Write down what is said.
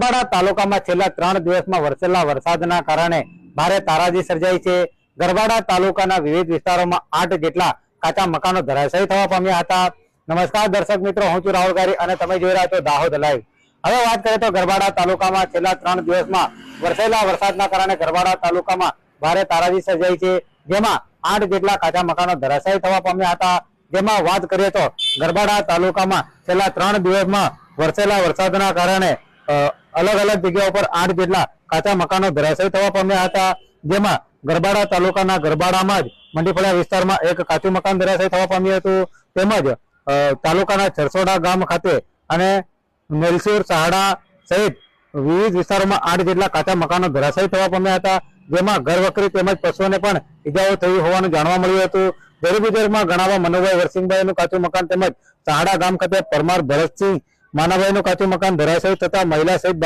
ગરબાડા તાલુકામાં છેલ્લા ત્રણ દિવસમાં વરસેલા વરસાદના કારણે ભારે તારાજી સર્જાઈ છે. ગરબાડા તાલુકાના વિવિધ વિસ્તારોમાં આઠ જેટલા કાચા મકાનો ધરાશાયી થવા પામ્યા હતા. નમસ્કાર દર્શક મિત્રો, હું છું રાહુલ ગારી અને તમે જોઈ રહ્યા છો દાહોદ લાઈવ. હવે વાત કરીએ તો ગરબાડા તાલુકામાં છેલ્લા ત્રણ દિવસમાં વરસેલા વરસાદના કારણે ગરબાડા તાલુકામાં ભારે તારાજી સર્જાઈ છે. જેમાં આઠ જેટલા કાચા મકાનો ધરાશાયી થવા પામ્યા હતા. જેમાં વાત કરીએ તો ગરબાડા તાલુકામાં છેલ્લા ત્રણ દિવસમાં વરસેલા વરસાદના કારણે અલગ અલગ જગ્યાઓ પર આઠ જેટલા કાચા મકાનો ધરાશય થવા પામ્યા હતા. જેમાં ગરબાડા તાલુકાના ગરબાડામાં જ મંડીફળિયા વિસ્તારમાં એક કાચું મકાન ધરાશય થવા પામ્યું હતું. તેમજ તાલુકાના છરસોડા ગામ ખાતે અને નેલસુર સહાડા સહિત વિવિધ વિસ્તારોમાં આઠ જેટલા કાચા મકાનો ધરાશય થવા પામ્યા હતા. જેમાં ઘરવકરી તેમજ પશુઓને પણ ઈજાઓ થઈ હોવાનું જાણવા મળ્યું હતું. ગરીબીજરમાં ગણાવા મનુભાઈ વરસિંહભાઈનું કાચું મકાન તેમજ સહાડા ગામ ખાતે પરમાર ભરતસિંહ માનાભાઈનું કાચું મકાન ધરાશાયી થતા મહિલા સહિત